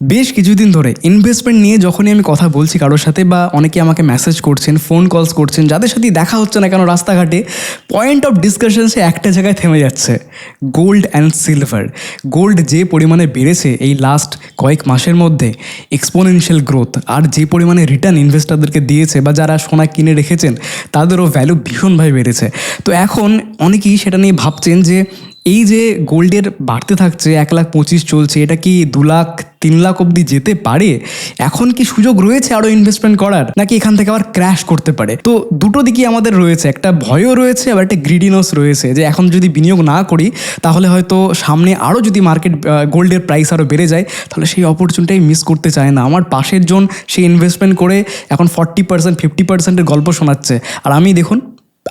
বেশ কিছুদিন ধরে ইনভেস্টমেন্ট নিয়ে যখনই আমি কথা বলছি কারোর সাথে বা অনেকে আমাকে মেসেজ করছেন ফোন কলস করছেন, যাদের সাথে দেখা হচ্ছে না কেন রাস্তাঘাটে পয়েন্ট অফ ডিসকাশন সে একটা জায়গায় থেমে যাচ্ছে। গোল্ড অ্যান্ড সিলভার গোল্ড যে পরিমাণে বেড়েছে এই লাস্ট কয়েক মাসের মধ্যে এক্সপোনেনশিয়াল গ্রোথ আর যে পরিমাণে রিটার্ন ইনভেস্টারদেরকে দিয়েছে বা যারা সোনা কিনে রেখেছেন, তাদেরও ভ্যালু ভীষণভাবে বেড়েছে। তো এখন অনেকেই সেটা নিয়ে ভাবছেন যে এই যে গোল্ডের বাড়তে থাকছে, এক লাখ পঁচিশ চলছে, এটা কি দু লাখ, তিন লাখ অবধি যেতে পারে? এখন কি সুযোগ রয়েছে আরও ইনভেস্টমেন্ট করার? নাকি এখান থেকে আবার ক্র্যাশ করতে পারে? তো দুটো দিকই আমাদের রয়েছে, একটা ভয়ও রয়েছে, আবার একটা গ্রিডিনেস রয়েছে, যে এখন যদি বিনিয়োগ না করি, তাহলে হয়তো সামনে আরও যদি মার্কেট গোল্ডের প্রাইস আরও বেড়ে যায়, তাহলে সেই অপরচুনিটি মিস করতে চায় না। আমার পাশের জন, সে ইনভেস্টমেন্ট করে এখন ফর্টি পার্সেন্ট ফিফটি পার্সেন্টের গল্প শোনাচ্ছে। আর আমি দেখুন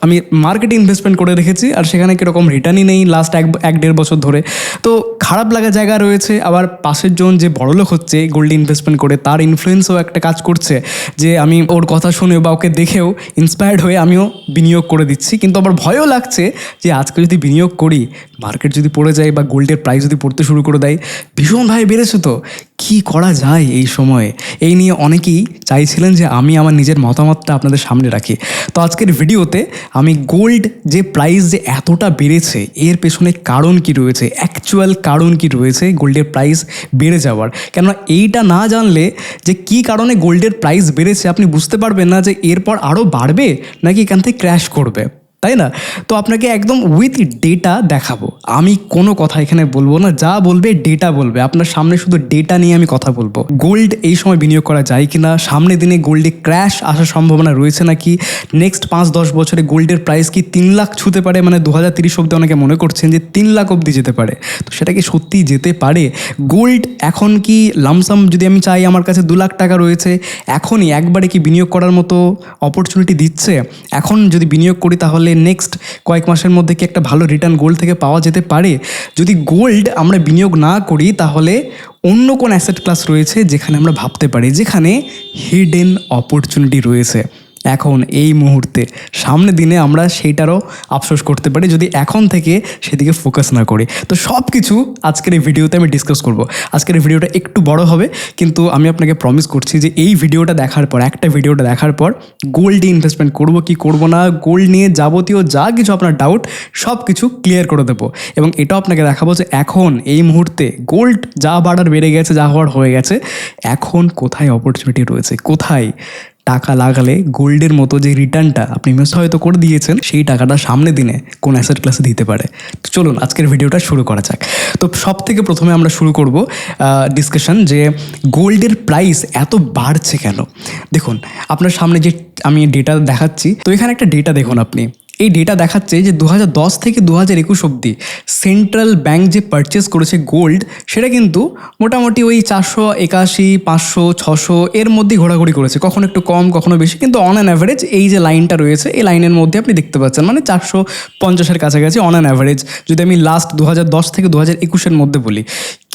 আমি মার্কেটে ইনভেস্টমেন্ট করে রেখেছি আর সেখানে কীরকম রিটার্নই নেই লাস্ট এক এক দেড় বছর ধরে। তো খারাপ লাগা জায়গা রয়েছে, আবার পাশের জন যে বড়লোক হচ্ছে গোল্ডে ইনভেস্টমেন্ট করে, তার ইনফ্লুয়েন্সও একটা কাজ করছে যে আমি ওর কথা শুনে বা ওকে দেখেও ইন্সপায়ার্ড হয়ে আমিও বিনিয়োগ করে দিচ্ছি। কিন্তু আবার ভয়ও লাগছে যে আজকে যদি বিনিয়োগ করি মার্কেট যদি পড়ে যায় বা গোল্ডের প্রাইস যদি পড়তে শুরু করে দেয় ভীষণভাবে বেড়েছে তো। কি করা যায় এই সময়ে? এই নিয়ে অনেকেই চাইছিলেন যে আমি আমার নিজের মতামতটা আপনাদের সামনে রাখি। তো আজকের ভিডিওতে আমি গোল্ড যে প্রাইস যে এতটা বেড়েছে, এর পেছনে কারণ কি রয়েছে? অ্যাকচুয়াল কারণ কি রয়েছে গোল্ডের প্রাইস বেড়ে যাওয়ার? কেননা এইটা না জানলে যে কি কারণে গোল্ডের প্রাইস বেড়েছে, আপনি বুঝতে পারবেন না যে এরপর আরও বাড়বে নাকি এখান থেকে ক্র্যাশ করবে। তাই না? তো আপনাকে একদম উইথ ডেটা দেখাবো। আমি কোনো কথা এখানে বলব না, যা বলবে ডেটা বলবে। আপনার সামনে শুধু ডেটা নিয়ে আমি কথা বলব। গোল্ড এই সময় বিনিয়োগ করা যায় কি না সামনের দিনে গোল্ডে ক্র্যাশ আসার সম্ভাবনা রয়েছে নাকি? নেক্সট পাঁচ দশ বছরে গোল্ডের প্রাইস কি তিন লাখ ছুতে পারে? মানে দু হাজার তিরিশ অব্দি অনেকে মনে করছেন যে তিন লাখ অব্দি যেতে পারে। তো সেটা কি সত্যিই যেতে পারে? গোল্ড এখন কি লামসাম যদি আমি চাই আমার কাছে দু লাখ টাকা রয়েছে, এখনই একবারে কি বিনিয়োগ করার মতো অপরচুনিটি দিচ্ছে? এখন যদি বিনিয়োগ করি তাহলে নেক্সট কয়েক মাসের মধ্যে কি একটা ভালো রিটার্ন গোল্ড থেকে পাওয়া যেতে পারে? যদি গোল্ড আমরা বিনিয়োগ না করি, তাহলে অন্য কোন অ্যাসেট ক্লাস রয়েছে যেখানে আমরা ভাবতে পারি, যেখানে হিডেন অপরচুনিটি রয়েছে। এখন এই মুহূর্তে সামনে দিনে আমরা সেইটারও আফসোস করতে পারি যদি এখন থেকে সেদিকে ফোকাস না করি। তো সব কিছু আজকের এই ভিডিওতে আমি ডিসকাস করব। আজকের এই ভিডিওটা একটু বড় হবে, কিন্তু আমি আপনাকে প্রমিস করছি যে এই ভিডিওটা দেখার পর, একটা ভিডিওটা দেখার পর গোল্ডে ইনভেস্টমেন্ট করব কি করব না গোল্ড নিয়ে যাবতীয় যা কিছু আপনার ডাউট সব কিছু ক্লিয়ার করে দেবো। এবং এটাও আপনাকে দেখাবো যে এখন, এই মুহূর্তে গোল্ড যা বাড়ার বেড়ে গেছে, যা হওয়ার হয়ে গেছে, এখন কোথায় অপরচুনিটি রয়েছে? কোথায়? টাকা লাগালে গোল্ডের মতো যে রিটার্নটা আপনি মিস হয়তো করে দিয়েছেন, সেই টাকাটা সামনে দিনে কোন অ্যাসেট ক্লাসে দিতে পারে। তো চলুন, আজকের ভিডিওটা শুরু করা যাক। তো সব থেকে প্রথমে আমরা শুরু করব ডিসকাশন যে গোল্ডের প্রাইস এত বাড়ছে কেন? দেখুন, আপনার সামনে যে আমি ডেটা দেখাচ্ছি, তো এখানে একটা ডেটা দেখুন আপনি। এই ডেটা দেখাচ্ছে যে দু হাজার দশ থেকে দু হাজার একুশ অব্দি সেন্ট্রাল ব্যাংক যে পারচেস করেছে গোল্ড সেটা কিন্তু মোটামুটি ওই চারশো একাশি, পাঁচশো, ছশো এর মধ্যেই ঘোরাঘুরি করেছে। কখনো একটু কম, কখনো বেশি, কিন্তু অন অ্যান অ্যাভারেজ এই যে লাইনটা রয়েছে, এই লাইনের মধ্যে আপনি দেখতে পাচ্ছেন মানে চারশো পঞ্চাশের কাছাকাছি অন অ্যান অ্যাভারেজ যদি আমি লাস্ট দু হাজার দশ থেকে দু হাজার একুশের মধ্যে বলি,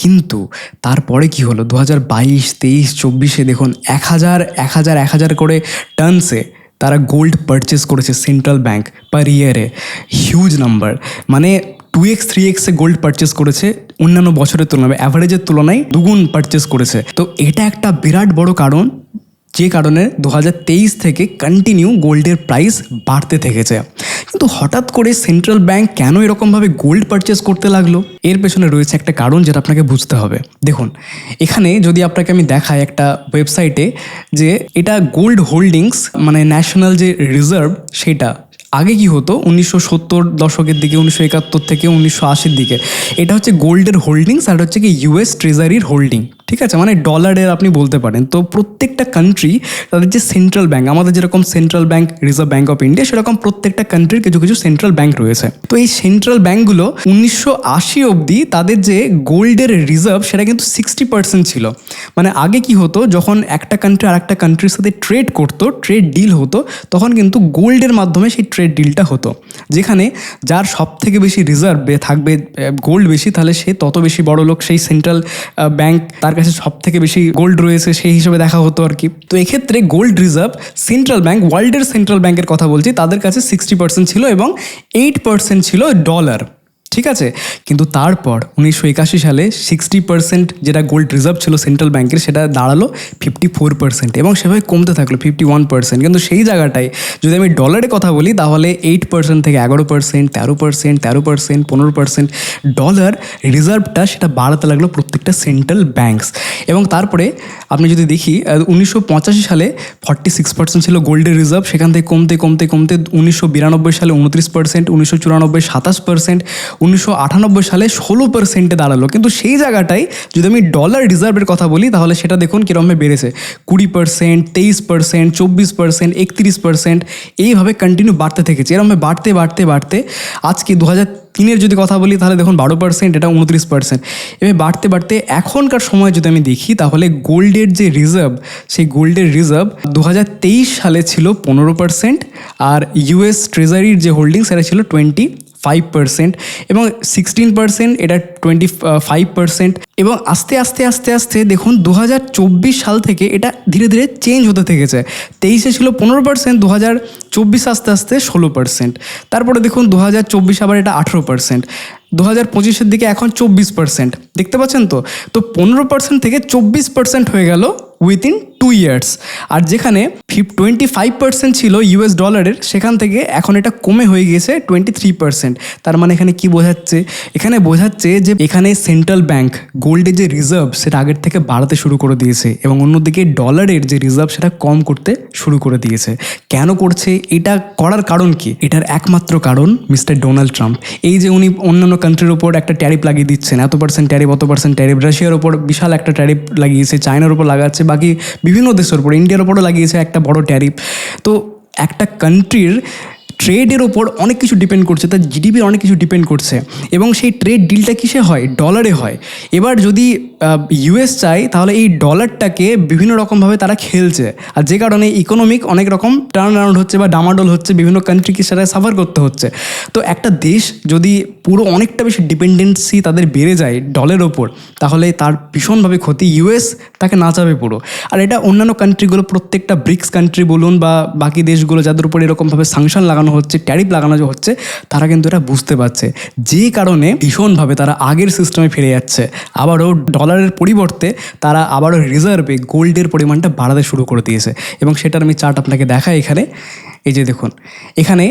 কিন্তু তারপরে কি হলো? দু হাজার বাইশ, তেইশ, চব্বিশে দেখুন, এক হাজার এক হাজার এক হাজার করে টার্নসে তারা গোল্ড পারচেস করেছে সেন্ট্রাল ব্যাঙ্ক পার ইয়ারে হিউজ নাম্বার মানে টু এক্স থ্রি এক্সে গোল্ড পারচেস করেছে অন্যান্য বছরের তুলনায়। অ্যাভারেজের তুলনায় দুগুণ পারচেস করেছে। তো এটা একটা বিরাট বড় কারণ। যে কারণে দু হাজার তেইশ থেকে কন্টিনিউ গোল্ডের প্রাইস বাড়তে থেকেছে। কিন্তু হঠাৎ করে সেন্ট্রাল ব্যাংক কেন এরকমভাবে গোল্ড পারচেস করতে লাগল? এর পেছনে রয়েছে একটা কারণ যেটা আপনাকে বুঝতে হবে। দেখুন, এখানে যদি আপনাকে আমি দেখাই একটা ওয়েবসাইটে যে এটা গোল্ড হোল্ডিংস মানে ন্যাশনাল যে রিজার্ভ সেটা আগে কি হতো? উনিশশো সত্তর দশকের দিকে, উনিশশো একাত্তর থেকে উনিশশো আশির দিকে। এটা হচ্ছে গোল্ডের হোল্ডিংস আর হচ্ছে কি ইউএস ট্রেজারির হোল্ডিং ঠিক আছে? মানে ডলারের আপনি বলতে পারেন। তো প্রত্যেকটা কান্ট্রি তাদের যে সেন্ট্রাল ব্যাঙ্ক আমাদের যেরকম central bank reserve bank of India সেরকম প্রত্যেকটা কান্ট্রির কিছু কিছু সেন্ট্রাল ব্যাঙ্ক রয়েছে। তো এই সেন্ট্রাল ব্যাঙ্কগুলো উনিশশো আশি অবধি তাদের যে গোল্ডের রিজার্ভ সেটা কিন্তু সিক্সটি পার্সেন্ট ছিল। মানে আগে কি হতো, যখন একটা কান্ট্রি আর একটা কান্ট্রির সাথে ট্রেড করতো ট্রেড ডিল হতো, তখন কিন্তু গোল্ডের মাধ্যমে সেই ট্রেড ডিলটা হতো। যেখানে যার সব থেকে বেশি রিজার্ভ থাকবে গোল্ড বেশি, তাহলে সে তত বেশি বড় লোক সেই সেন্ট্রাল ব্যাংক তার কাছে সব থেকে বেশি গোল্ড রয়েছে, সেই হিসেবে দেখা হতো আর কি। তো এক্ষেত্রে গোল্ড রিজার্ভ সেন্ট্রাল ব্যাংক ওয়ার্ল্ডের সেন্ট্রাল ব্যাংকের কথা বলছি, তাদের কাছে সিক্সটি পার্সেন্ট ছিল এবং এইট পার্সেন্ট ছিল ডলার ঠিক আছে? কিন্তু তারপর উনিশশো একাশি সালে সিক্সটি পার্সেন্ট যেটা গোল্ড রিজার্ভ ছিল সেন্ট্রাল ব্যাংকের সেটা দাঁড়াল ফিফটি ফোর পার্সেন্ট এবং সেভাবে কমতে থাকল ফিফটি ওয়ান পার্সেন্ট কিন্তু সেই জায়গাটায় যদি আমি ডলারে কথা বলি, তাহলে এইট পার্সেন্ট থেকে এগারো পার্সেন্ট তেরো পার্সেন্ট তেরো পার্সেন্ট পনেরো পার্সেন্ট ডলার রিজার্ভটা সেটা বাড়াতে লাগল প্রত্যেকটা সেন্ট্রাল ব্যাংকস এবং তারপরে আপনি যদি দেখি উনিশশো পঁচাশি সালে ফর্টি সিক্স পার্সেন্ট ছিল গোল্ডের রিজার্ভ সেখান থেকে কমতে কমতে কমতে উনিশশো বিরানব্বই সালে উনত্রিশ পার্সেন্ট উনিশশো চুরানব্বই সাতাশ পার্সেন্ট উনিশশো আটানব্বই সালে ষোলো পার্সেন্টে দাঁড়াল। কিন্তু সেই জায়গাটায় যদি আমি ডলার রিজার্ভের কথা বলি, তাহলে সেটা দেখুন কীরকমভাবে বেড়েছে। কুড়ি পার্সেন্ট তেইশ পার্সেন্ট চব্বিশ পার্সেন্ট একত্রিশ পার্সেন্ট এইভাবে কন্টিনিউ বাড়তে থেকেছে। এরকমভাবে বাড়তে বাড়তে বাড়তে আজকে দু হাজার তিনের যদি কথা বলি, তাহলে দেখুন বারো পার্সেন্ট এটা উনত্রিশ পার্সেন্ট এভাবে বাড়তে বাড়তে এখনকার সময় যদি আমি দেখি, তাহলে গোল্ডের যে রিজার্ভ সেই গোল্ডের রিজার্ভ দু হাজার তেইশ সালে ছিল পনেরো পার্সেন্ট আর ইউএস ট্রেজারির যে হোল্ডিং সেটা ছিল টোয়েন্টি ফাইভ পার্সেন্ট এবং সিক্সটিন পার্সেন্ট এটা টোয়েন্টি ফাইভ পার্সেন্ট এবং আস্তে আস্তে আস্তে আস্তে দেখুন দু হাজার চব্বিশ সাল থেকে এটা ধীরে ধীরে চেঞ্জ হতে থেকেছে। তেইশে ছিল পনেরো পার্সেন্ট দু হাজার চব্বিশ আস্তে আস্তে ষোলো পার্সেন্ট তারপরে দেখুন দু হাজার চব্বিশ আবার এটা আঠেরো পার্সেন্ট দু হাজার পঁচিশের দিকে এখন চব্বিশ পার্সেন্ট দেখতে পাচ্ছেন তো? তো পনেরো পার্সেন্ট থেকে চব্বিশ পার্সেন্ট হয়ে গেল উইথিন টু ইয়ার্স আর যেখানে ফিফ টোয়েন্টি ফাইভ পার্সেন্ট ছিল ইউএস ডলারের সেখান থেকে এখন এটা কমে হয়ে গিয়েছে টোয়েন্টি থ্রি পার্সেন্ট তার মানে এখানে কি বোঝাচ্ছে? এখানে বোঝাচ্ছে যে এখানে সেন্ট্রাল ব্যাংক গোল্ডের যে রিজার্ভ সেটা আগের থেকে বাড়াতে শুরু করে দিয়েছে এবং অন্যদিকে ডলারের যে রিজার্ভ সেটা কম করতে শুরু করে দিয়েছে। কেন করছে? এটা করার কারণ কি? এটার একমাত্র কারণ মিস্টার ডোনাল্ড ট্রাম্প। এই যে উনি অন্যান্য কান্ট্রির ওপর একটা ট্যারিফ লাগিয়ে দিচ্ছেন, এত পার্সেন্ট ট্যারিফ অত পার্সেন্ট ট্যারিফ রাশিয়ার ওপর বিশাল একটা ট্যারিফ লাগিয়েছে, চায়নার ওপর লাগাচ্ছে, বাকি বিভিন্ন দেশের উপর ইন্ডিয়ার উপরও লাগিয়েছে একটা বড় ট্যারিফ তো একটা কান্ট্রির ট্রেডের ওপর অনেক কিছু ডিপেন্ড করছে, তার জিডিপির অনেক কিছু ডিপেন্ড করছে এবং সেই ট্রেড ডিলটা কিসে হয়? ডলারে হয়। এবার যদি ইউএস চায়, তাহলে এই ডলারটাকে বিভিন্ন রকমভাবে তারা খেলছে। আর যে কারণে ইকোনমিক অনেক রকম টার্ন অ্যারাউন্ড হচ্ছে বা ডামাডোল হচ্ছে, বিভিন্ন কান্ট্রিকে সেটা সাফার করতে হচ্ছে। তো একটা দেশ যদি পুরো অনেকটা বেশি ডিপেন্ডেন্সি তাদের বেড়ে যায় ডলের ওপর, তাহলে তার ভীষণভাবে ক্ষতি ইউএস তাকে নাচাবে পুরো। আর এটা অন্যান্য কান্ট্রিগুলো প্রত্যেকটা ব্রিক্স কান্ট্রি বলুন বা বাকি দেশগুলো, যাদের উপর এরকমভাবে সাংশন লাগানো হচ্ছে ট্যারিফ লাগানো যে হচ্ছে, তারা কিন্তু এটা বুঝতে পারছে। যে কারণে ভীষণভাবে তারা আগের সিস্টেমে ফিরে যাচ্ছে। আবারও ডলারের পরিবর্তে তারা আবারও রিজার্ভে গোল্ডের পরিমাণটা বাড়াতে শুরু করে দিয়েছে। এবং সেটার আমি চার্ট আপনাকে দেখাই এখানে। এই যে দেখুন, এখানে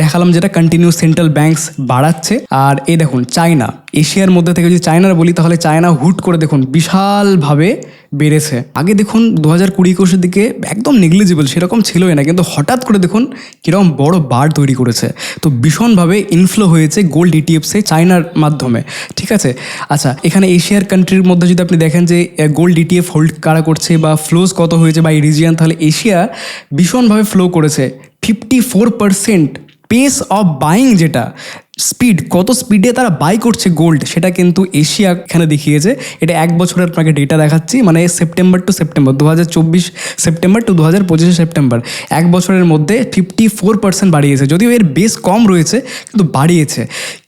দেখালাম যেটা কন্টিনিউ সেন্ট্রাল ব্যাংকস বাড়াচ্ছে। আর এই দেখুন, চায়না, এশিয়ার মধ্যে থেকে যদি চায়নার বলি, তাহলে চায়না হুট করে দেখুন বিশালভাবে বেড়েছে। আগে দেখুন দু হাজার কুড়ি, একুশের দিকে একদম নেগলিজিবল সেরকম ছিলই না, কিন্তু হঠাৎ করে দেখুন কীরকম বড় বার তৈরি করেছে। তো ভীষণভাবে ইনফ্লো হয়েছে গোল্ড ইটিএফসে চায়নার মাধ্যমে, ঠিক আছে? আচ্ছা এখানে এশিয়ার কান্ট্রির মধ্যে যদি আপনি দেখেন যে গোল্ড ইটিএফ হোল্ড কারা করছে বা ফ্লোজ কত হয়েছে বা এই রিজিয়ান তাহলে এশিয়া ভীষণভাবে ফ্লো করেছে। Fifty four percent pace of buying যেটা, স্পিড, কত স্পিডে তারা বাই করছে গোল্ড, সেটা কিন্তু এশিয়া এখানে দেখিয়েছে। এটা এক বছরের আপনাকে ডেটা দেখাচ্ছি মানে সেপ্টেম্বর টু সেপ্টেম্বর দু হাজার চব্বিশ সেপ্টেম্বর টু দু হাজার পঁচিশে সেপ্টেম্বর, এক বছরের মধ্যে ফিফটি ফোর পার্সেন্ট বাড়িয়েছে। যদিও এর বেস কম রয়েছে, কিন্তু বাড়িয়েছে।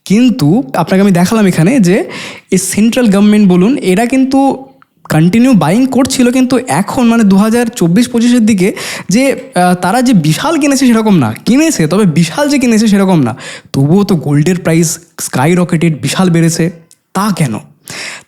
কিন্তু আপনাকে আমি দেখালাম এখানে যে, এই সেন্ট্রাল গভর্নমেন্ট বলুন, এরা কিন্তু কন্টিনিউ বাইং করছিল কিন্তু এখন মানে দু হাজার চব্বিশ পঁচিশের দিকে যে তারা যে বিশাল কিনেছে সেরকম না। কিনেছে, তবে বিশাল যে কিনেছে সেরকম না। তবুও তো গোল্ডের প্রাইস স্কাই রকেটেড বিশাল বেড়েছে। তা কেন?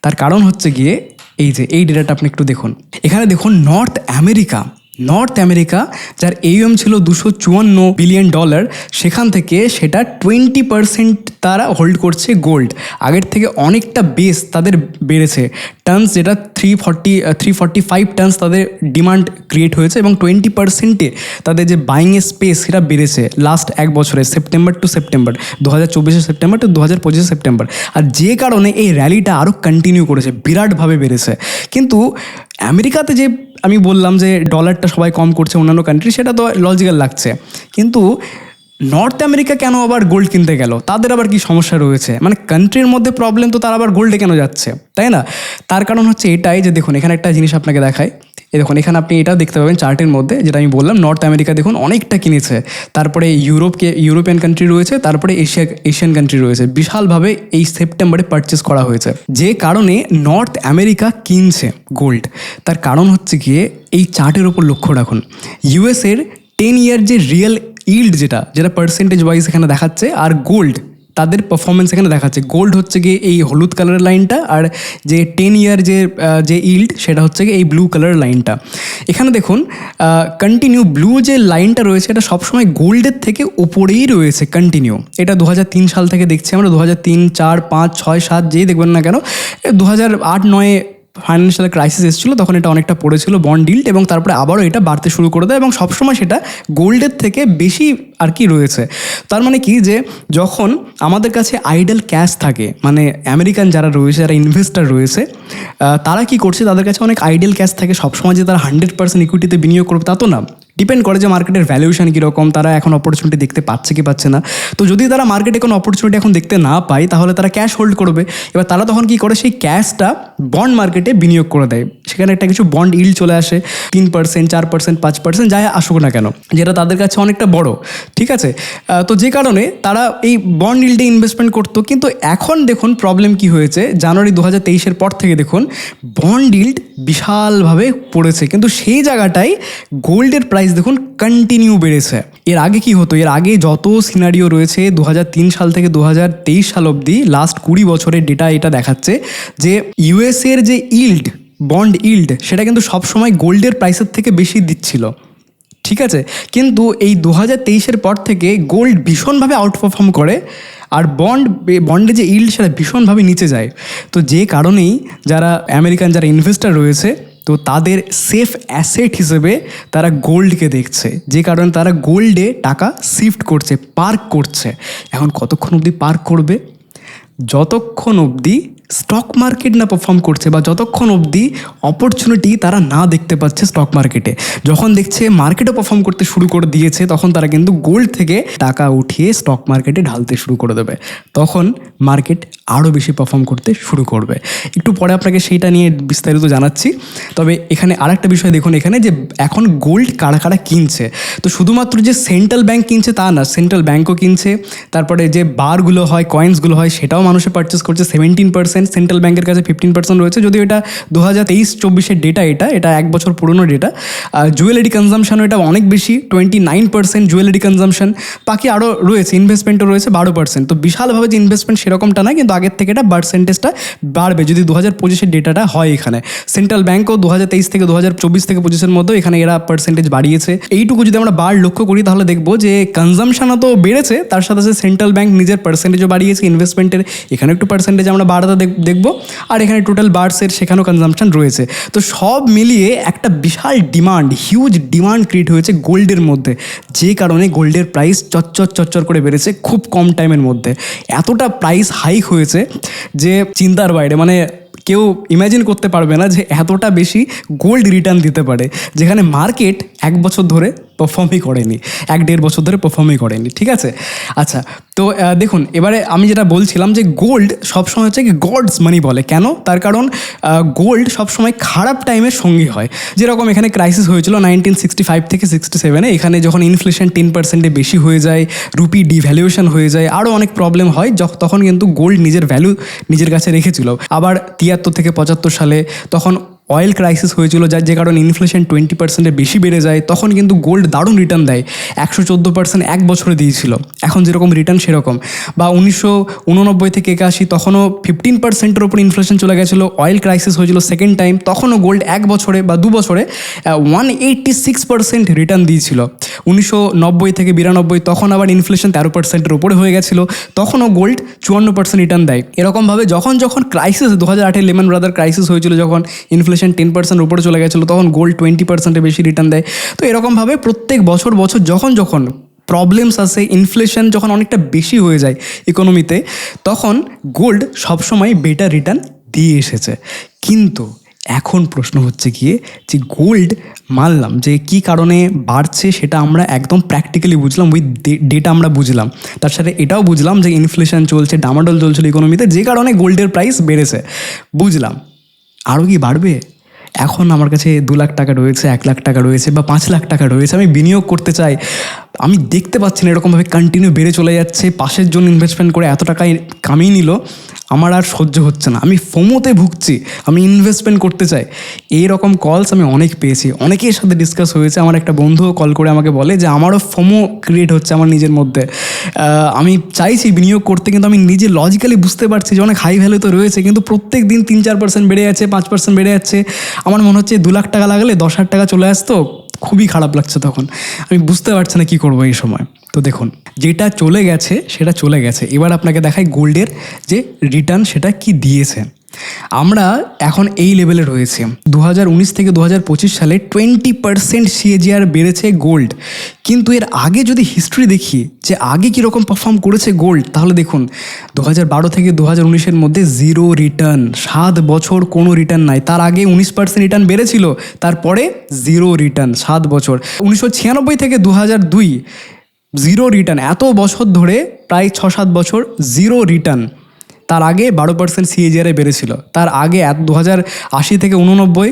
তার কারণ হচ্ছে গিয়ে, এই যে, এই ডেটাটা আপনি একটু দেখুন। এখানে দেখুন নর্থ আমেরিকা নর্থ আমেরিকা, যার এইএম ছিল দুশো চুয়ান্ন বিলিয়ন ডলার, সেখান থেকে সেটা টোয়েন্টি পার্সেন্ট তারা হোল্ড করছে গোল্ড। আগের থেকে অনেকটা বেস তাদের বেড়েছে। টার্নস যেটা three forty three forty five tons তাদের ডিমান্ড ক্রিয়েট হয়েছে এবং টোয়েন্টি পার্সেন্টে তাদের যে বাইংয়ের স্পেস সেটা বেড়েছে লাস্ট এক বছরে, সেপ্টেম্বর টু সেপ্টেম্বর দু হাজার চব্বিশে সেপ্টেম্বর টু দু হাজার পঁচিশে সেপ্টেম্বর। আর যে কারণে এই র্যালিটা আরও কন্টিনিউ করেছে, বিরাটভাবে বেড়েছে। কিন্তু আমেরিকাতে যে আমি বললাম যে ডলারটা সবাই কম করছে অন্যান্য কান্ট্রি সেটা তো লজিক্যাল লাগছে। কিন্তু নর্থ আমেরিকা কেন আবার গোল্ড কিনতে গেল? তাদের আবার কি সমস্যা রয়েছে? মানে কান্ট্রির মধ্যে প্রবলেম তো তারা আবার গোল্ডে কেন যাচ্ছে? তাই না? তার কারণ হচ্ছে এটাই যে দেখুন, এখানে একটা জিনিস আপনাকে দেখায় এই দেখুন, এখানে আপনি এটাও দেখতে পাবেন চার্টের মধ্যে, যেটা আমি বললাম, নর্থ আমেরিকা দেখুন অনেকটা কিনেছে। তারপরে ইউরোপকে, ইউরোপিয়ান কান্ট্রি রয়েছে, তারপরে এশিয়া, এশিয়ান কান্ট্রি রয়েছে। বিশালভাবে এই সেপ্টেম্বরে পারচেস করা হয়েছে। যে কারণে নর্থ আমেরিকা কিনছে গোল্ড তার কারণ হচ্ছে গিয়ে এই চার্টের ওপর লক্ষ্য রাখুন। ইউএসের টেন ইয়ার যে রিয়েল ইল্ড যেটা যেটা পার্সেন্টেজ ওয়াইজ এখানে দেখাচ্ছে, আর গোল্ড তাদের পারফরমেন্স এখানে দেখাচ্ছে। গোল্ড হচ্ছে গিয়ে এই হলুদ কালারের লাইনটা আর যে টেন ইয়ার যে যে ইল্ড সেটা হচ্ছে গিয়ে এই ব্লু কালারের লাইনটা এখানে দেখুন কন্টিনিউ ব্লু যে লাইনটা রয়েছে, এটা সবসময় গোল্ডের থেকে ওপরেই রয়েছে কন্টিনিউ এটা দু হাজার তিন সাল থেকে দেখছি আমরা দু হাজার তিন, চার, পাঁচ, ছয়, সাত, যেই দেখবেন না কেন দু হাজার আট, নয়ে ফাইন্যান্সিয়াল ক্রাইসিস এসেছিল, তখন এটা অনেকটা পড়েছিল বন্ড ডিল্ট এবং তারপরে আবারও এটা বাড়তে শুরু করে দেয় এবং সবসময় সেটা গোল্ডের থেকে বেশি আর কি রয়েছে। তার মানে কি যে, যখন আমাদের কাছে আইডল ক্যাশ থাকে মানে আমেরিকান যারা রয়েছে, যারা ইনভেস্টার রয়েছে তারা কি করছে? তাদের কাছে অনেক আইডল ক্যাশ থাকে, সবসময় যে তারা হান্ড্রেড পার্সেন্ট ইকুইটিতে বিনিয়োগ করবে তা তো না। ডিপেন্ড করে যে মার্কেটের ভ্যালুয়েশন কীরকম, তারা এখন অপরচুনিটি দেখতে পাচ্ছে কি পাচ্ছে না। তো যদি তারা মার্কেটে কোনো অপরচুনিটি এখন দেখতে না পায়, তাহলে তারা ক্যাশ হোল্ড করবে। এবার তারা তখন কি করে? সেই ক্যাশটা বন্ড মার্কেটে বিনিয়োগ করে দেয়। সেখানে একটা কিছু বন্ড ইল চলে আসে, তিন পার্সেন্ট চার পার্সেন্ট পাঁচ পার্সেন্ট যাই আসুক না কেন, যেটা তাদের কাছে অনেকটা বড়, ঠিক আছে? তো যে কারণে তারা এই বন্ড ইল্ডে ইনভেস্টমেন্ট করতো। কিন্তু এখন দেখুন প্রবলেম কি হয়েছে? জানুয়ারি দু হাজার তেইশের পর থেকে দেখুন বন্ড ইল্ড বিশালভাবে পড়েছে। কিন্তু সেই জায়গাটাই গোল্ডের প্রাইস দেখুন কন্টিনিউ বেড়েছে। এর আগে কি হতো? এর আগে যত সিনারিও রয়েছে দু হাজার তিন সাল থেকে দু হাজার তেইশ সাল অবধি লাস্ট কুড়ি বছরের ডেটা এটা দেখাচ্ছে যে ইউএসএর যে ইল্ড বন্ড ইল্ড সেটা কিন্তু সবসময় গোল্ডের প্রাইসের থেকে বেশি দিচ্ছিল। ঠিক আছে? কিন্তু এই দু হাজার তেইশের পর থেকে গোল্ড ভীষণভাবে আউট পারফর্ম করে, আর বন্ড বন্ডে যে ইল্ড সেটা ভীষণভাবে নিচে যায়। তো যে কারণেই যারা আমেরিকান যারা ইনভেস্টার রয়েছে তো তাদের সেফ অ্যাসেট হিসেবে তারা গোল্ডকে দেখছে। যে কারণে তারা গোল্ডে টাকা শিফট করছে পার্ক করছে। এখন কতক্ষণ অবধি পার্ক করবে? যতক্ষণ অবধি স্টক মার্কেট না পারফর্ম করছে বা যতক্ষণ অবধি অপরচুনিটি তারা না দেখতে পাচ্ছে স্টক মার্কেটে যখন দেখছে মার্কেটও পারফর্ম করতে শুরু করে দিয়েছে, তখন তারা কিন্তু গোল্ড থেকে টাকা উঠিয়ে স্টক মার্কেটে ঢালতে শুরু করে দেবে। তখন মার্কেট আরও বেশি পারফর্ম করতে শুরু করবে। একটু পরে আপনাকে সেইটা নিয়ে বিস্তারিত জানাচ্ছি। তবে এখানে আরেকটা বিষয় দেখুন এখানে যে এখন গোল্ড কারা কারা কিনছে। তো শুধুমাত্র যে সেন্ট্রাল ব্যাংক কিনছে তা না সেন্ট্রাল ব্যাংকও কিনছে। তারপরে যে বারগুলো হয় কয়েন্সগুলো হয়, সেটাও মানুষে পারচেস করছে। সেভেন্টিন পার্সেন্ট সেন্ট্রাল ব্যাংকের কাছে ফিফটিন পার্সেন্ট রয়েছে। যদিও এটা দু হাজার তেইশ, চব্বিশের ডেটা এটা এটা এক বছর পুরনো ডেটা আর জুয়েলারি কনজামশনও এটা অনেক বেশি twenty nine percent jewellery consumption বাকি আরও রয়েছে ইনভেস্টমেন্টও রয়েছে বারো পার্সেন্ট তো বিশালভাবে যে ইনভেস্টমেন্ট সেরকমটা না কিন্তু আগের থেকে এটা পার্সেন্টেজটা বাড়বে, যদি দু হাজার পঁচিশের ডেটাটা হয় এখানে। সেন্ট্রাল ব্যাংকও দু হাজার তেইশ থেকে দু হাজার চব্বিশ থেকে পঁচিশের মধ্যে এখানে এরা পার্সেন্টেজ বাড়িয়েছে। এইটুকু যদি আমরা বার লক্ষ্য করি, তাহলে দেখব যে কনজামশনও তো বেড়েছে, তার সাথে সাথে সেন্ট্রাল ব্যাংক নিজের পার্সেন্টেজও বাড়িয়েছে ইনভেস্টমেন্টের এখানে একটু পার্সেন্টেজ আমরা বাড়াতে দেখব। আর এখানে টোটাল বার্ডসের সেখানেও কনজামশন রয়েছে। তো সব মিলিয়ে একটা বিশাল ডিমান্ড হিউজ ডিমান্ড ক্রিয়েট হয়েছে গোল্ডের মধ্যে। যে কারণে গোল্ডের প্রাইস চচ্চর চচ্চর করে বেড়েছে খুব কম টাইমের মধ্যে। এতটা প্রাইস হাইক হয়েছে যে চিন্তার বাইরে মানে কেউ ইমাজিন করতে পারবে না যে এতটা বেশি গোল্ড রিটার্ন দিতে পারে, যেখানে মার্কেট এক বছর ধরে পারফর্মই করেনি, এক দেড় বছর ধরে পারফর্মই করেনি, ঠিক আছে? আচ্ছা তো দেখুন, এবারে আমি যেটা বলছিলাম যে গোল্ড সবসময় হচ্ছে কি গডস মানি বলে। কেন? তার কারণ গোল্ড সবসময় খারাপ টাইমের সঙ্গী হয়। যেরকম এখানে ক্রাইসিস হয়েছিল নাইনটিন সিক্সটি ফাইভ থেকে সিক্সটি সেভেনে এখানে যখন ইনফ্লেশন টেন পার্সেন্টে বেশি হয়ে যায় রুপি ডিভ্যালুয়েশন হয়ে যায় আরও অনেক প্রবলেম হয় তখন কিন্তু গোল্ড নিজের ভ্যালু নিজের কাছে রেখেছিল। আবার থেকে পঁচাত্তর সালে তখন অয়েল ক্রাইসিস হয়েছিল যার যে কারণে ইনফ্লেশন টোয়েন্টি পার্সেন্টের বেশি বেড়ে যায়, তখন কিন্তু গোল্ড দারুণ রিটার্ন দেয়, একশো চোদ্দ পার্সেন্ট এক বছরে দিয়েছিল। এখন যেরকম রিটার্ন সেরকম। বা উনিশশো উননব্বই থেকে একাশি তখনও ফিফটিন পার্সেন্টের ওপর ইনফ্লেশন চলে গেছিল অয়েল ক্রাইসিস হয়েছিল সেকেন্ড টাইম তখনও গোল্ড এক বছরে বা দু বছরে one eighty six percent return দিয়েছিল। উনিশশো নব্বই থেকে বিরানব্বই তখন আবার ইনফ্লেশন তেরো পার্সেন্টের ওপরে হয়ে গেছিল, তখনও গোল্ড চুয়ান্ন পার্সেন্ট রিটার্ন দেয়। এরকমভাবে যখন যখন ক্রাইসিস দু হাজার আটের লেমন ব্রাদার ক্রাইসিস হয়েছিল যখন ইনফ্লেশন টেন পার্সেন্ট উপরে চলে গেছিল, তখন গোল্ড টোয়েন্টি পার্সেন্টে বেশি রিটার্ন দেয়। তো এরকমভাবে প্রত্যেক বছর বছর যখন যখন প্রবলেমস আসে ইনফ্লেশন যখন অনেকটা বেশি হয়ে যায় ইকোনমিতে তখন গোল্ড সবসময় বেটার রিটার্ন দিয়ে এসেছে। কিন্তু এখন প্রশ্ন হচ্ছে গিয়ে যে গোল্ড মানলাম যে কি কারণে বাড়ছে সেটা আমরা একদম প্র্যাকটিক্যালি বুঝলাম উইথ ডেটা আমরা বুঝলাম। তার সাথে এটাও বুঝলাম যে ইনফ্লেশন চলছে, ডামাডোল চলছিল ইকোনমিতে যে কারণে গোল্ডের প্রাইস বেড়েছে। বুঝলাম। আরও কি বাড়বে? এখন আমার কাছে দু লাখ টাকা রয়েছে, এক লাখ টাকা রয়েছে বা পাঁচ লাখ টাকা রয়েছে, আমি বিনিয়োগ করতে চাই। আমি দেখতে পাচ্ছি না এরকমভাবে কন্টিনিউ বেড়ে চলে যাচ্ছে, পাশের জন্য ইনভেস্টমেন্ট করে এত টাকা কামিয়ে নিল, আমার আর সহ্য হচ্ছে না। আমি ফোমোতে ভুগছি, আমি ইনভেস্টমেন্ট করতে চাই। এই রকম কলস আমি অনেক পেয়েছি। অনেকের সাথে ডিসকাস হয়েছে। আমার একটা বন্ধুও কল করে আমাকে বলে যে, আমারও ফোমো ক্রিয়েট হচ্ছে আমার নিজের মধ্যে। আমি চাইছি বিনিয়োগ করতে, কিন্তু আমি নিজে লজিক্যালি বুঝতে পারছি যে, অনেক হাই ভ্যালু তো রয়েছে, কিন্তু প্রত্যেক দিন তিন চার পার্সেন্ট বেড়ে যাচ্ছে, পাঁচ পার্সেন্ট বেড়ে যাচ্ছে। আমার মনে হচ্ছে দু লাখ টাকা লাগালে দশ হাজার টাকা চলে আসতো খুবই খারাপ লাগছে তখন। আমি বুঝতে পারছি না কী করব এই সময়। তো দেখুন, যেটা চলে গেছে, সেটা চলে গেছে। এবার আপনাকে দেখাই গোল্ডের যে রিটার্ন সেটা কি দিয়েছে। আমরা এখন এই লেভেলে রয়েছে। দু হাজার উনিশ থেকে দু হাজার পঁচিশ সালে টোয়েন্টি পার্সেন্ট সিএজিআর বেড়েছে গোল্ড কিন্তু এর আগে যদি হিস্ট্রি দেখি, যে আগে কীরকম পারফর্ম করেছে গোল্ড তাহলে দেখুন দু থেকে দু হাজার মধ্যে জিরো রিটার্ন সাত বছর কোনো রিটার্ন নাই। তার আগে উনিশ পার্সেন্ট রিটার্ন বেড়েছিল, তারপরে জিরো রিটার্ন সাত বছর। উনিশশো ছিয়ানব্বই থেকে দু হাজার দুই জিরো রিটার্ন এত বছর ধরে প্রায় ছ সাত বছর জিরো রিটার্ন তার আগে বারো পার্সেন্ট সিএজিআরে বেড়েছিল। তার আগে এত দু হাজার আশি থেকে উননব্বই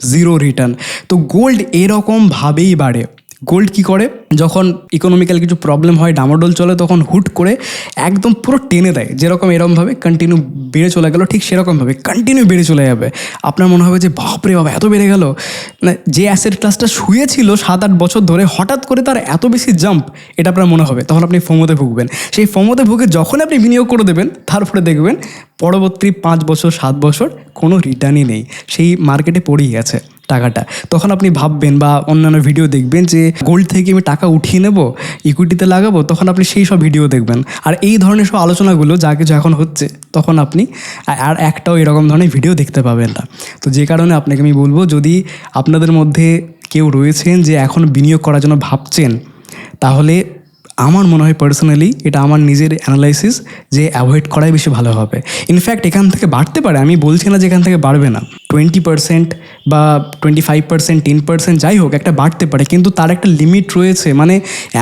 জিরো রিটার্ন তো গোল্ড এরকমভাবেই বাড়ে। গোল্ড কি করে? যখন ইকোনমিক্যাল কিছু প্রবলেম হয়, ডামাডোল চলে, তখন হুট করে একদম পুরো টেনে দেয়। যেরকম এরকমভাবে কন্টিনিউ বেড়ে চলে গেল, ঠিক সেরকমভাবে কন্টিনিউ বেড়ে চলে যাবে। আপনার মনে হবে যে, বাপরে বাবা, এত বেড়ে গেল? মানে যে অ্যাসেট ক্লাসটা শুয়েছিল সাত আট বছর ধরে, হঠাৎ করে তার এত বেশি জাম্প এটা আপনার মনে হবে। তখন আপনি ফোমোতে ভুগবেন। সেই ফোমোতে ভুগে যখন আপনি বিনিয়োগ করে দেবেন, তারপরে দেখবেন পরবর্তী পাঁচ বছর, সাত বছর কোনো রিটার্নই নেই। সেই মার্কেটে পড়েই গেছে। টাকাটা। তখন আপনি ভাববেন বা অন্যান্য ভিডিও দেখবেন যে গোল্ড থেকে আমি টাকা উঠিয়ে নেব ইকুইটিতে লাগাবো, তখন আপনি সেই সব ভিডিও দেখবেন। আর এই ধরনের সব আলোচনাগুলো যা কিছু এখন হচ্ছে, তখন আপনি আর একটাও এরকম ধরনের ভিডিও দেখতে পাবেন না। তো যে কারণে আপনাকে আমি বলব, যদি আপনাদের মধ্যে কেউ রয়েছেন যে এখন বিনিয়োগ করার জন্য ভাবছেন, তাহলে আমার মনে হয় পার্সোনালি এটা আমার নিজের অ্যানালাইসিস যে অ্যাভয়েড করাই বেশি ভালো হবে। ইনফ্যাক্ট এখান থেকে বাড়তে পারে, আমি বলছি না যে এখান থেকে বাড়বে না। টোয়েন্টি পার্সেন্ট বা twenty five percent ten percent যাই হোক, একটা বাড়তে পারে। কিন্তু তার একটা লিমিট রয়েছে। মানে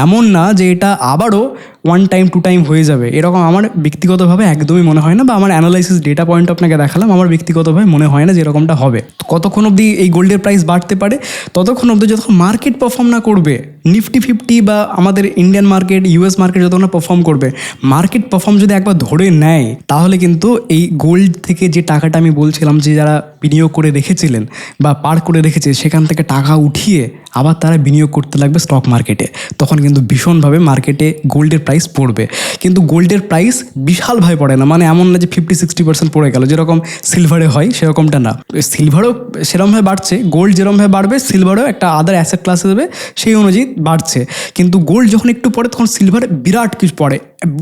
এমন না যে এটা আবারও ওয়ান টাইম টু টাইম হয়ে যাবে। এরকম আমার ব্যক্তিগতভাবে একদমই মনে হয় না বা আমার অ্যানালাইসিস ডেটা পয়েন্ট আপনাকে দেখালাম, আমার ব্যক্তিগতভাবে মনে হয় না যে এরকমটা হবে। কতক্ষণ অবধি এই গোল্ডের প্রাইস বাড়তে পারে? ততক্ষণ অবধি যতক্ষণ মার্কেট পারফর্ম না করবে নিফটি ফিফটি বা আমাদের ইন্ডিয়ান মার্কেট ইউএস মার্কেট যতক্ষণ না পারফর্ম করবে মার্কেট পারফর্ম যদি একবার ধরে নেয়, তাহলে কিন্তু এই গোল্ড থেকে যে টাকাটা আমি বলছিলাম যে যারা বিনিয়োগ করে রেখেছিলেন বা পার করে রেখেছে সেখান থেকে টাকা উঠিয়ে আবার তারা বিনিয়োগ করতে লাগবে স্টক মার্কেটে তখন কিন্তু ভীষণভাবে মার্কেটে গোল্ডের প্রাইস পড়বে। কিন্তু গোল্ডের প্রাইস বিশালভাবে পড়ে না। মানে এমন না যে ফিফটি সিক্সটি পার্সেন্ট পড়ে গেল, যেরকম সিলভারে হয়, সেরকমটা না। সিলভারও সেরমভাবে বাড়ছে গোল্ড যেরমভাবে বাড়বে সিলভারও একটা আদার অ্যাসেট ক্লাস হিসেবে সেই অনুযায়ী বাড়ছে। কিন্তু গোল্ড যখন একটু পড়ে, তখন সিলভার বিরাট কিছু পড়ে।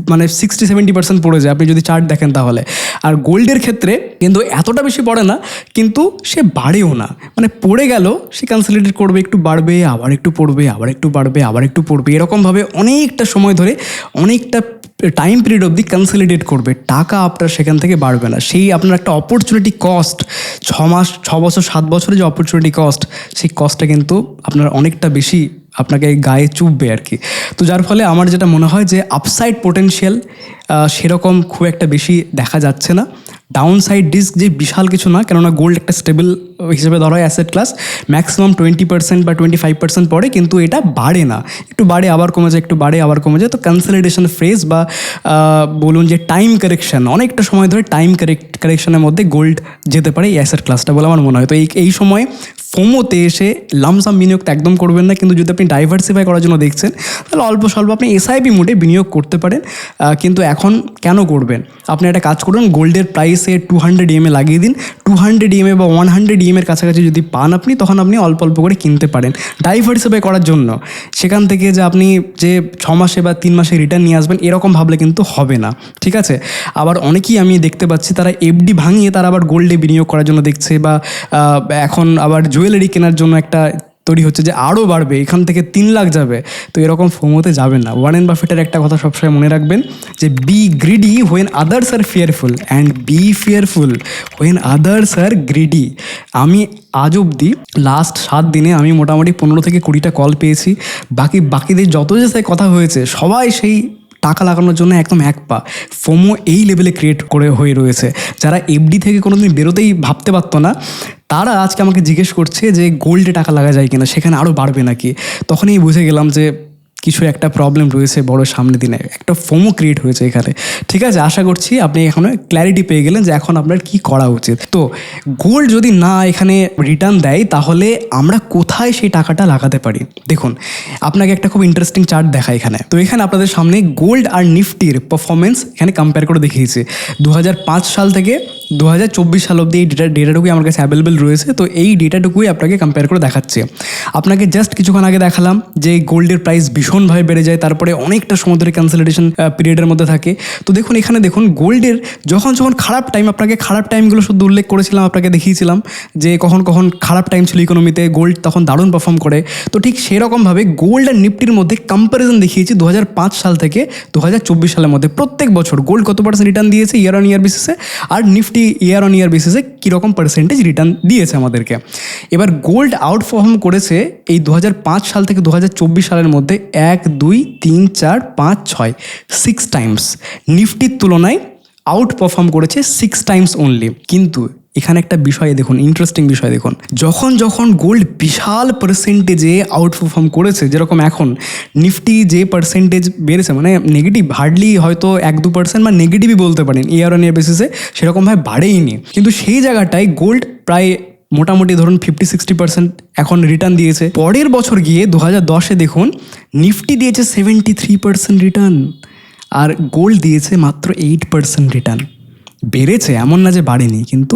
মানে সিক্সটি সেভেন্টি পার্সেন্ট পড়ে যায়, আপনি যদি চার্ট দেখেন তাহলে। আর গোল্ডের ক্ষেত্রে কিন্তু এতটা বেশি পড়ে না, কিন্তু সে বাড়েও না। মানে পড়ে গেল, সে কনসলিডেট করবে, একটু বাড়বে আবার একটু পড়বে, আবার একটু বাড়বে, আবার একটু পড়বে। এরকমভাবে অনেকটা সময় ধরে অনেকটা টাইম পিরিয়ড অবধি কনসলিডেট করবে। টাকা আপনার সেখান থেকে বাড়বে না। সেই আপনার একটা অপরচুনিটি কস্ট ছ মাস, ছ বছর, সাত বছরের যে অপরচুনিটি কস্ট সেই কস্টটা কিন্তু আপনার অনেকটা বেশি আপনাকে গায়ে চুপবে আর কি তো যার ফলে আমার যেটা মনে হয় যে আপসাইড পোটেনশিয়াল সেরকম খুব একটা বেশি দেখা যাচ্ছে না। ডাউন সাইড ডিস্ক যে বিশাল কিছু না, কেননা গোল্ড একটা স্টেবল হিসেবে ধরা হয় asset class maximum twenty percent বা টোয়েন্টি ফাইভ পার্সেন্ট পড়ে, কিন্তু এটা বাড়ে না। একটু বাড়ে, আবার কমে যায়, একটু বাড়ে, আবার কমে যায়। তো কনসলিডেশন ফ্রেজ বা বলুন যে টাইম কারেকশন অনেকটা সময় ধরে টাইম কারেক্ট কারেকশনের মধ্যে গোল্ড যেতে পারে এই অ্যাসেট ক্লাসটা বলে আমার মনে হয়। তো এই এই সময় ফোমোতে এসে লামসাম বিনিয়োগ তো একদম করবেন না, কিন্তু যদি আপনি ডাইভার্সিফাই করার জন্য দেখছেন, তাহলে অল্প স্বল্প আপনি এসআইপি মোডে বিনিয়োগ করতে পারেন। কিন্তু এখন কেন করবেন? আপনি একটা কাজ করুন গোল্ডের প্রাইসে টু হান্ড্রেড ইএমএ লাগিয়ে দিন। টু হান্ড্রেড ইএমএ বা ওয়ান হান্ড্রেড ইএমের কাছাকাছি যদি পান আপনি, তখন আপনি অল্প অল্প করে কিনতে পারেন। ডাইভার্সিফাই করার জন্য সেখান থেকে যে আপনি যে ছ মাসে বা তিন মাসে রিটার্ন নিয়ে আসবেন, এরকম ভাবলে কিন্তু হবে না। ঠিক আছে? আবার অনেকেই আমি দেখতে পাচ্ছি, তারা এফডি ভাঙিয়ে তারা আবার গোল্ডে বিনিয়োগ করার জন্য দেখছে বা এখন আবার জুয়েলারি কেনার জন্য একটা তৈরি হচ্ছে যে আরও বাড়বে, এখান থেকে তিন লাখ যাবে। তো এরকম ফোমোতে যাবেন না। ওয়ারেন বাফেটের একটা কথা সবসময় মনে রাখবেন যে be greedy when others are fearful and be fearful when others are greedy আমি আজ অবধি লাস্ট সাত দিনে আমি মোটামুটি পনেরো থেকে কুড়িটা কল পেয়েছি। বাকি, বাকিদের যত যে সাথে কথা হয়েছে, সবাই সেই টাকা লাগানোর জন্য একদম এক পা। ফোমো এই লেভেলে ক্রিয়েট করে হয়ে রয়েছে। যারা এফডি থেকে কোনোদিন বেরোতেই ভাবতে পারতো না তারা আজকে আমাকে জিজ্ঞেস করছে যে গোল্ডে টাকা লাগা যায় কিনা, সেখানে আরও বাড়বে নাকি? তখনই বুঝে গেলাম যে কিছু একটা প্রবলেম রয়েছে বড় সামনে দিনে। একটা ফোমো ক্রিয়েট হয়েছে এখানে। ঠিক আছে, আশা করছি আপনি এখন ক্ল্যারিটি পেয়ে গেলেন যে এখন আপনার কি করা উচিত। তো গোল্ড যদি না এখানে রিটার্ন দেয়, তাহলে আমরা কোথায় সেই টাকাটা লাগাতে পারি? দেখুন, আপনাকে একটা খুব ইন্টারেস্টিং চার্ট দেখা এখানে। তো এখানে আপনাদের সামনে গোল্ড আর নিফটির পারফরমেন্স এখানে কম্পেয়ার করে দেখিয়েছে। দু হাজার পাঁচ সাল থেকে দু হাজার চব্বিশ সাল অব্দি এই ডেটা ডেটাটুকুই আমার কাছে অ্যাভেলেবেল রয়েছে। তো এই ডেটাটুকুই আপনাকে কম্পেয়ার করে দেখাচ্ছে। আপনাকে জাস্ট কিছুক্ষণ আগে দেখালাম যে গোল্ডের প্রাইস ভীষণভাবে বেড়ে যায়, তারপরে অনেকটা সমুদ্রের ক্যান্সেলেশন পিরিয়ডের মধ্যে থাকে। তো দেখুন, এখানে দেখুন, গোল্ডের যখন যখন খারাপ টাইম আপনাকে খারাপ টাইমগুলো শুধু উল্লেখ করেছিলাম, আপনাকে দেখিয়েছিলাম, যে কখন কখন খারাপ টাইম ছিল ইকোনমিতে গোল্ড তখন দারুণ পারফর্ম করে। তো ঠিক সেরকমভাবে গোল্ড আর নিফটির মধ্যে কম্প্যারিজন দেখিয়েছি দু হাজার পাঁচ সাল থেকে দু হাজার চব্বিশ সালের মধ্যে। প্রত্যেক বছর গোল্ড কত পার্সেন্ট রিটার্ন দিয়েছে ইয়ার অন ইয়ার বেসিসে আর নিফটি ইয়ার অন ইয়ার বেসিসে কীরকম পার্সেন্টেজ রিটার্ন দিয়েছে আমাদেরকে? এবার গোল্ড আউট পারফর্ম করেছে এই দু হাজার পাঁচ সাল থেকে দু হাজার চব্বিশ সালের মধ্যে এক, দুই, তিন, চার, পাঁচ, ছয় সিক্স টাইমস নিফটির তুলনায় আউট পারফর্ম করেছে সিক্স টাইমস অনলি কিন্তু এখানে একটা বিষয় দেখুন ইন্টারেস্টিং বিষয় দেখুন। যখন যখন গোল্ড বিশাল পার্সেন্টেজে আউট পারফর্ম করেছে, যেরকম এখন, নিফটি যে পার্সেন্টেজ বেড়েছে মানে নেগেটিভ হার্ডলি হয়তো এক, দু পার্সেন্ট বা নেগেটিভই বলতে পারেন ইয়ার অন ইয়ার বেসিসে সেরকমভাবে বাড়েইনি। কিন্তু সেই জায়গাটায় গোল্ড প্রায় মোটামুটি ধরুন ফিফটি সিক্সটি পার্সেন্ট এখন রিটার্ন দিয়েছে। পরের বছর গিয়ে দু হাজার দশে দেখুন নিফটি দিয়েছে সেভেন্টি থ্রি পার্সেন্ট রিটার্ন আর গোল্ড দিয়েছে মাত্র এইট পার্সেন্ট রিটার্ন বেড়েছে এমন না যে বাড়েনি, কিন্তু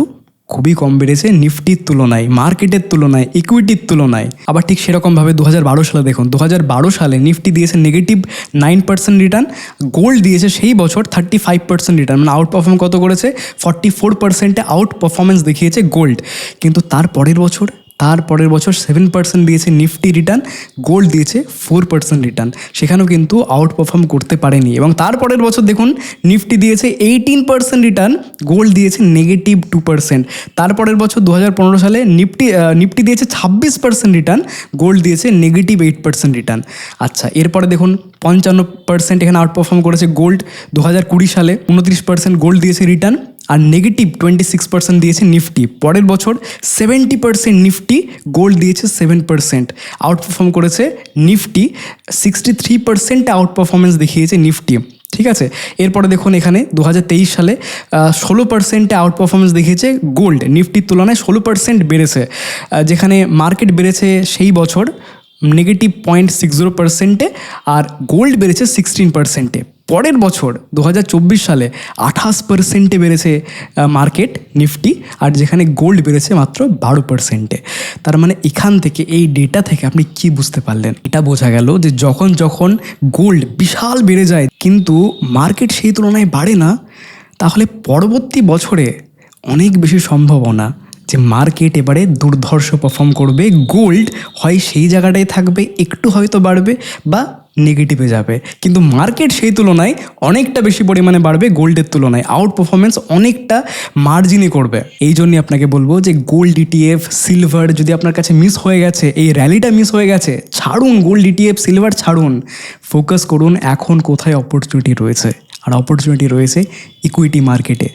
খুবই কম বেড়েছে নিফটির তুলনায়, মার্কেটের তুলনায় ইকুইটির তুলনায়। আবার ঠিক সেরকমভাবে দু হাজার বারো সালে দেখুন দু হাজার বারো সালে নিফটি দিয়েছে negative nine percent return gold দিয়েছে সেই বছর থার্টি ফাইভ পার্সেন্ট রিটার্ন মানে আউট পারফর্ম কত করেছে? ফর্টি ফোর পার্সেন্টে আউট পারফরমেন্স দেখিয়েছে গোল্ড কিন্তু তার পরের বছর তার পরের বছর সেভেন পার্সেন্ট দিয়েছে নিফটি রিটার্ন গোল্ড দিয়েছে ফোর পার্সেন্ট রিটার্ন সেখানেও কিন্তু আউট পারফর্ম করতে পারেনি। এবং তার পরের বছর দেখুন নিফটি দিয়েছে এইটিন পার্সেন্ট রিটার্ন গোল্ড দিয়েছে নেগেটিভ টু পার্সেন্ট তারপরের বছর দু হাজার পনেরো সালে নিফটি নিফটি দিয়েছে ছাব্বিশ পার্সেন্ট রিটার্ন গোল্ড দিয়েছে নেগেটিভ এইট পার্সেন্ট রিটার্ন আচ্ছা এরপরে দেখুন, পঞ্চান্ন পার্সেন্ট এখানে আউট পারফর্ম করেছে গোল্ড দু হাজার কুড়ি সালে উনত্রিশ পার্সেন্ট গোল্ড দিয়েছে রিটার্ন আর নেগেটিভ টোয়েন্টি সিক্স পার্সেন্ট দিয়েছে নিফটি পরের বছর সেভেন্টি পার্সেন্ট নিফটি গোল্ড দিয়েছে সেভেন পার্সেন্ট আউট পারফর্ম করেছে নিফটি সিক্সটি থ্রি পার্সেন্টে আউট পারফরমেন্স দেখিয়েছে নিফটি ঠিক আছে? এরপরে দেখুন এখানে দু হাজার তেইশ সালে ষোলো পার্সেন্টে আউট পারফরমেন্স দেখিয়েছে গোল্ড নিফটির তুলনায় ষোলো পার্সেন্ট বেড়েছে। যেখানে মার্কেট বেড়েছে সেই বছর নেগেটিভ পয়েন্ট সিক্স জিরো পার্সেন্টে আর গোল্ড বেড়েছে সিক্সটিন পার্সেন্টে পরের বছর দু হাজার চব্বিশ সালে আঠাশ পার্সেন্টে বেড়েছে মার্কেট নিফটি, আর যেখানে গোল্ড বেড়েছে মাত্র বারো পার্সেন্টে তার মানে এখান থেকে, এই ডেটা থেকে আপনি কি বুঝতে পারলেন? এটা বোঝা গেল যে যখন যখন গোল্ড বিশাল বেড়ে যায়, কিন্তু মার্কেট সেই তুলনায় বাড়ে না, তাহলে পরবর্তী বছরে অনেক বেশি সম্ভাবনা যে মার্কেট এবারে দুর্ধর্ষ পারফর্ম করবে। গোল্ড হয় সেই জায়গাটায় থাকবে, একটু হয়তো বাড়বে, বা নেগেটিভে যাবে। কিন্তু মার্কেট সেই তুলনায় অনেকটা বেশি পরিমাণে বাড়বে গোল্ডের তুলনায়। আউট পারফরমেন্স অনেকটা মার্জিনই করবে। এই জন্যই আপনাকে বলব যে গোল্ড ডিটিএফ সিলভার যদি আপনার কাছে মিস হয়ে গেছে, এই র্যালিটা মিস হয়ে গেছে, ছাড়ুন গোল্ড ডিটিএফ সিলভার ছাড়ুন। ফোকাস করুন এখন কোথায় অপরচুনিটি রয়েছে। আর অপরচুনিটি রয়েছে ইকুইটি মার্কেটে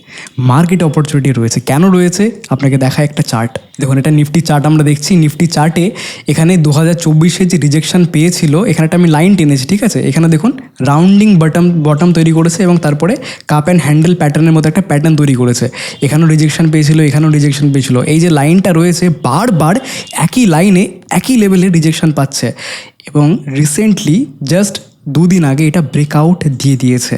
মার্কেটে অপরচুনিটি রয়েছে। কেন রয়েছে? আপনাকে দেখা একটা চার্ট দেখুন, এটা নিফটি চার্ট আমরা দেখছি। নিফটি চার্টে এখানে দু হাজার চব্বিশে যে রিজেকশন পেয়েছিল, এখানে একটা আমি লাইন টেনেছি, ঠিক আছে? এখানে দেখুন রাউন্ডিং বটম বটম তৈরি করেছে এবং তারপরে কাপ অ্যান্ড হ্যান্ডেল প্যাটার্নের মতো একটা প্যাটার্ন তৈরি করেছে। এখানেও রিজেকশন পেয়েছিল, এখানেও রিজেকশন পেয়েছিল। এই যে লাইনটা রয়েছে, বারবার একই লাইনে একই লেভেলে রিজেকশন পাচ্ছে এবং রিসেন্টলি জাস্ট দুদিন আগে এটা ব্রেকআউট দিয়ে দিয়েছে।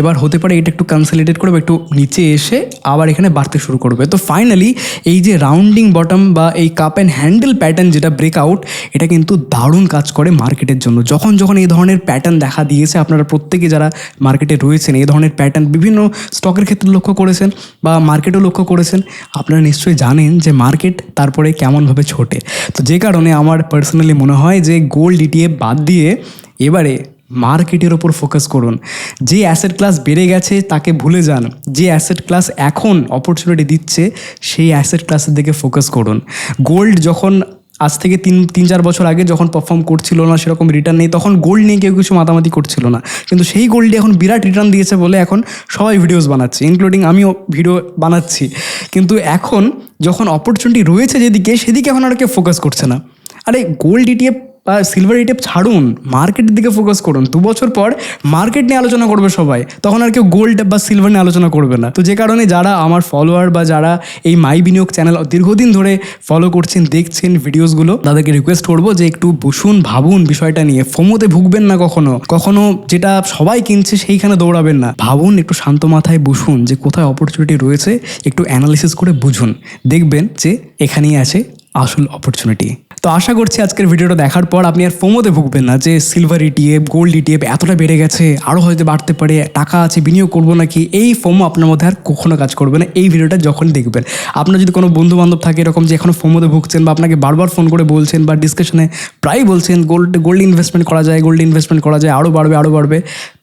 এবার হতে পারে এটা একটু কনসলিডেট করবে, একটু নিচে এসে আবার এখানে বাড়তে শুরু করবে। তো ফাইনালি এই যে রাউন্ডিং বটম বা এই কাপ অ্যান্ড হ্যান্ডেল প্যাটার্ন যেটা ব্রেকআউট এটা কিন্তু দারুণ কাজ করে মার্কেটের জন্য। যখন যখন এই ধরনের প্যাটার্ন দেখা দিয়েছে, আপনারা প্রত্যেকে যারা মার্কেটে রয়েছেন, এই ধরনের প্যাটার্ন বিভিন্ন স্টকের ক্ষেত্রে লক্ষ্য করেছেন বা মার্কেটও লক্ষ্য করেছেন, আপনারা নিশ্চয়ই জানেন যে মার্কেট তারপরে কেমনভাবে ছোটে। তো যে কারণে আমার পার্সোনালি মনে হয় যে গোল্ড ইটিএফ বাদ দিয়ে এবারে মার্কেটের ওপর ফোকাস করুন। যে অ্যাসেট ক্লাস বেড়ে গেছে, তাকে ভুলে যান। যে অ্যাসেট ক্লাস এখন অপরচুনিটি দিচ্ছে, সেই অ্যাসেট ক্লাসের দিকে ফোকাস করুন। গোল্ড যখন আজ থেকে তিন তিন, চার বছর আগে যখন পারফর্ম করছিল না, সেরকম রিটার্ন নেই, তখন গোল্ড নিয়ে কেউ কিছু মাতামাতি করছিল না। কিন্তু সেই গোল্ডে এখন বিরাট রিটার্ন দিয়েছে বলে এখন সবাই ভিডিওস বানাচ্ছে ইনক্লুডিং আমিও ভিডিও বানাচ্ছি। কিন্তু এখন যখন অপরচুনিটি রয়েছে যেদিকে, সেদিকে এখন আর কেউ ফোকাস করছে না। আরে গোল্ড ইটিএফ বা সিলভার ইটেপ ছাড়ুন মার্কেটের দিকে ফোকাস করুন। দু বছর পর মার্কেট নিয়ে আলোচনা করবে সবাই, তখন আর কেউ গোল্ড বা সিলভার নিয়ে আলোচনা করবে না। তো যে কারণে যারা আমার ফলোয়ার বা যারা এই মাই বিনিয়োগ চ্যানেল দীর্ঘদিন ধরে ফলো করছেন, দেখছেন ভিডিওসগুলো তাদেরকে রিকোয়েস্ট করব যে একটু বসুন, ভাবুন বিষয়টা নিয়ে। ফোমোতে ভুগবেন না কখনো। কখনো যেটা সবাই কিনছে সেইখানে দৌড়াবেন না। ভাবুন, একটু শান্ত মাথায় বসুন যে কোথায় অপরচুনিটি রয়েছে, একটু অ্যানালিসিস করে বুঝুন। দেখবেন যে এখানেই আছে আসল অপরচুনিটি তো আশা করছি আজকের ভিডিওটা দেখার পর আপনি আর ফোমোতে ভুগবেন না যে সিলভার ইটিএফ গোল্ড ইটিএফ এতটা বেড়ে গেছে আরও হয়তো বাড়তে পারে, টাকা আছে, বিনিয়োগ করব নাকি, এই ফোমো আপনার মধ্যে আর কখনো কাজ করবে না। এই ভিডিওটা যখন দেখবেন, আপনার যদি কোনো বন্ধু বান্ধব থাকে এরকম যে এখনও ফোমোতে ভুগছেন বা আপনাকে বারবার ফোন করে বলছেন বা ডিসকাশনে প্রায় বলছেন গোল্ড গোল্ড ইনভেস্টমেন্ট করা যায় গোল্ড ইনভেস্টমেন্ট করা যায় আরও বাড়বে আরও বাড়বে,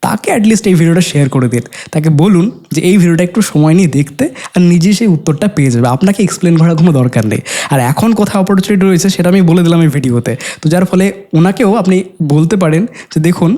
তাকে অ্যাটলিস্ট এই ভিডিওটা শেয়ার করে দিন। তাকে বলুন যে এই ভিডিওটা একটু সময় নিয়ে দেখতে আর নিজে সেই উত্তরটা পেয়ে যাবে। আপনাকে এক্সপ্লেন করার কোনো দরকার নেই। আর এখন কোথায় অপরচুনিটি রয়েছে সেটা আমি বলে দিলাম এই ভিডিওতে। তো যার ফলে ওনাকেও আপনি বলতে পারেন যে দেখুন,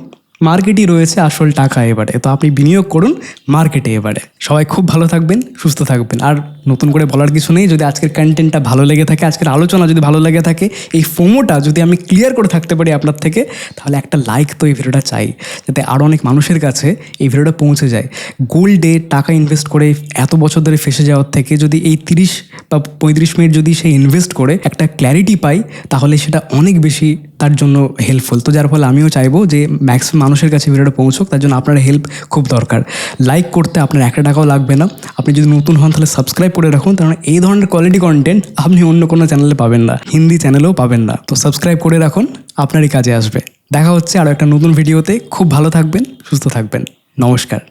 মার্কেটই রয়েছে আসল টাকা এবারে। তো আপনি বিনিয়োগ করুন মার্কেটে এবারে। সবাই খুব ভালো থাকবেন, সুস্থ থাকবেন। আর নতুন করে বলার কিছু নেই। যদি আজকের কন্টেন্টটা ভালো লেগে থাকে, আজকের আলোচনা যদি ভালো লেগে থাকে, এই ফোমোটা যদি আমি ক্লিয়ার করে থাকতে পারি আপনার থেকে, তাহলে একটা লাইক তো এই ভিডিওটা চাই। যাতে আরও অনেক মানুষের কাছে এই ভিডিওটা পৌঁছে যায়। গোল্ডে টাকা ইনভেস্ট করে এত বছর ধরে ফেসে যাওয়ার থেকে যদি এই তিরিশ বা পঁয়ত্রিশ মিনিট যদি সে ইনভেস্ট করে, একটা ক্ল্যারিটি পাই, তাহলে সেটা অনেক বেশি তার জন্য হেল্পফুল তো যার ফলে আমিও চাইব যে ম্যাক্সিমাম মানুষের কাছে ভিডিওটা পৌঁছুক, তার জন্য আপনার হেল্প খুব দরকার। লাইক করতে আপনার একটা টাকাও লাগবে না। আপনি যদি নতুন হন, তাহলে সাবস্ক্রাইব করে রাখুন কারণ এই ধরনের কোয়ালিটি কন্টেন্ট আপনি অন্য কোনো চ্যানেলে পাবেন না, হিন্দি চ্যানেলেও পাবেন না। তো সাবস্ক্রাইব করে রাখুন, আপনারই কাজে আসবে। দেখা হচ্ছে আরও একটা নতুন ভিডিওতে খুব ভালো থাকবেন, সুস্থ থাকবেন। নমস্কার।